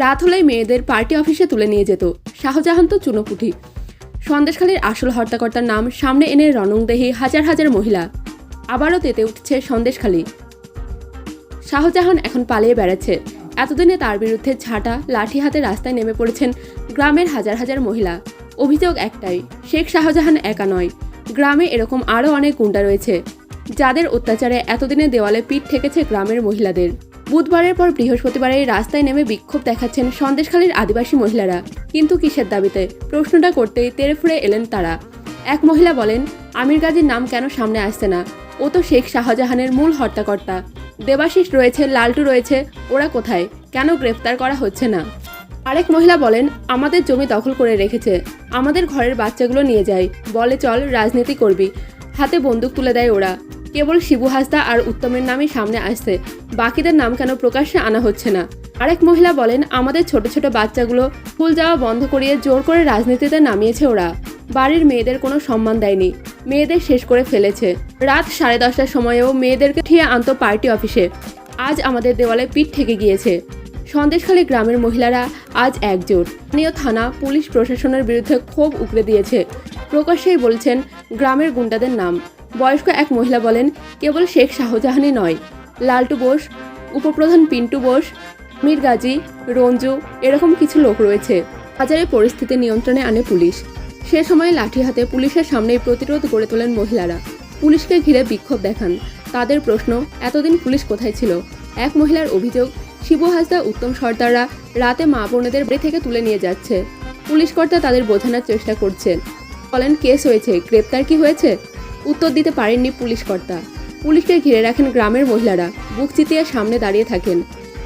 রাত হলেই মেয়েদের পার্টি অফিসে তুলে নিয়ে যেত। শাহজাহান তো চুনোপুঠি। সন্দেশখালীর আসল হর্তাকর্তার নাম সামনে এনে রণংদেহী হাজার হাজার মহিলা। আবারও তেতে উঠছে সন্দেশখালী। শাহজাহান এখন পালিয়ে বেড়াচ্ছে। এতদিনে তার বিরুদ্ধে ঝাঁটা, লাঠি হাতে রাস্তায় নেমে পড়েছেন গ্রামের হাজার হাজার মহিলা। অভিযোগ একটাই, শেখ শাহজাহান একা নয়। গ্রামে এরকম আরও অনেক গুন্ডা রয়েছে। যাদের অত্যাচারে এতদিনে দেওয়ালে পিঠ ঠেকেছে গ্রামের মহিলাদের। বুধবারের পর বৃহস্পতিবারে রাস্তায় নেমে বিক্ষোভ দেখাচ্ছেন সন্দেশখালীর আদিবাসী মহিলারা। কিন্তু কিসের দাবিতে? প্রশ্নটা করতেই তেড়ে ফুড়ে এলেন তারা। এক মহিলা বলেন, আমির গাজীর নাম কেন সামনে আসছে না? ও তো শেখ শাহজাহানের মূল হর্তাকর্তা দেবাশিস রয়েছে, লালটু রয়েছে, ওরা কোথায়? কেন গ্রেফতার করা হচ্ছে না? আরেক মহিলা বলেন, আমাদের জমি দখল করে রেখেছে। আমাদের ঘরের বাচ্চাগুলো নিয়ে যায় বলে চল, রাজনীতি করবি। হাতে বন্দুক তুলে দেয় ওরা। কেবল শিবু হাসদা আর উত্তমের নামই সামনে আসছে। বাকিদের নাম কেন প্রকাশ্যে আনা হচ্ছে না? আরেক মহিলা বলেন, আমাদের ছোট ছোট বাচ্চাগুলো স্কুল যাওয়া বন্ধ করিয়ে জোর করে রাজনীতিতে নামিয়েছে ওরা। বাড়ির মেয়েদের কোনো সম্মান দেয়নি। মেয়েদের শেষ করে ফেলেছে। রাত সাড়ে দশটার সময়েও মেয়েদেরকে ঠিয়ে আনত পার্টি অফিসে। আজ আমাদের দেওয়ালে পিঠ থেকে গিয়েছে। সন্দেশখালী গ্রামের মহিলারা আজ একজোট। স্থানীয় থানা, পুলিশ প্রশাসনের বিরুদ্ধে ক্ষোভ উগড়ে দিয়েছে। প্রকাশ্যেই বলছেন, গ্রামের গুন্ডাদের নাম। বয়স্ক এক মহিলা বলেন, কেবল শেখ শাহজাহানই নয়। লালটু বোস, উপপ্রধান পিন্টু বোস, মীর গাজী, রঞ্জু, এরকম কিছু লোক রয়েছে। বাজারে পরিস্থিতি নিয়ন্ত্রণে আনে পুলিশ। সে সময় লাঠি হাতে পুলিশের সামনেই প্রতিরোধ গড়ে তোলেন মহিলারা। পুলিশকে ঘিরে বিক্ষোভ দেখান। তাদের প্রশ্ন, এতদিন পুলিশ কোথায় ছিল? এক মহিলার অভিযোগ, শিবু হাসদা উত্তম সর্দাররা রাতে মা বোনেদের বাড়ি থেকে তুলে নিয়ে যাচ্ছে। পুলিশ কর্তা তাদের বোঝানোর চেষ্টা করছেন বলেন, কেস হয়েছে, গ্রেপ্তার কি হয়েছে? উত্তর দিতে পারেননি পুলিশ কর্তা পুলিশকে ঘিরে রাখেন গ্রামের মহিলারা। বুক চিতিয়ে সামনে দাঁড়িয়ে থাকেন।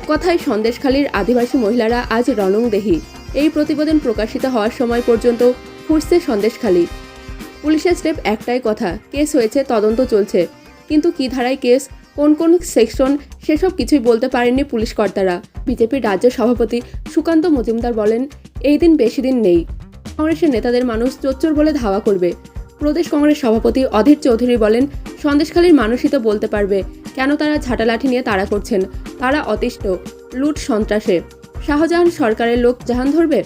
কথায় সন্দেশখালীর আদিবাসী মহিলারা আজ রণংদেহী। এই প্রতিবেদন প্রকাশিত হওয়ার সময় পর্যন্ত ফুটছে সন্দেশখালী। পুলিশের স্টেপ একটাই কথা, কেস হয়েছে, তদন্ত চলছে। কিন্তু কি ধারায় কেস, কোন কোন সেকশন, সেসব কিছুই বলতে পারেননি পুলিশ কর্তারা বিজেপির রাজ্য সভাপতি সুকান্ত মজুমদার বলেন, এই দিন বেশি দিন নেই। কংগ্রেসের নেতাদের মানুষ চোচ্চর বলে ধাওয়া করবে। প্রদেশ কংগ্রেস সভাপতি অধীর চৌধুরী বলেন, সন্দেশখালীর মানুষই তো বলতে পারবে, কেন তারা ঝাঁটালাঠি নিয়ে তাড়া করছেন? তারা অতিষ্ঠ, লুট সন্ত্রাসে। শাহজাহান সরকারের লোক জাহান ধরবে?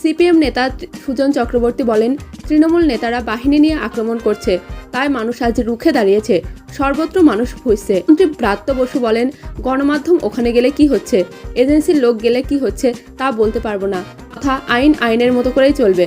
সিপিএম নেতা সুজন চক্রবর্তী বলেন, তৃণমূল নেতারা বাহিনী নিয়ে আক্রমণ করছে, তাই মানুষ আজ রুখে দাঁড়িয়েছে, সর্বত্র মানুষ খুঁজছে মন্ত্রী ব্রাত্য বসু বলেন, গণমাধ্যম ওখানে গেলে কি হচ্ছে? এজেন্সির লোক গেলে কি হচ্ছে তা বলতে পারব না, তথা আইন আইনের মতো করেই চলবে।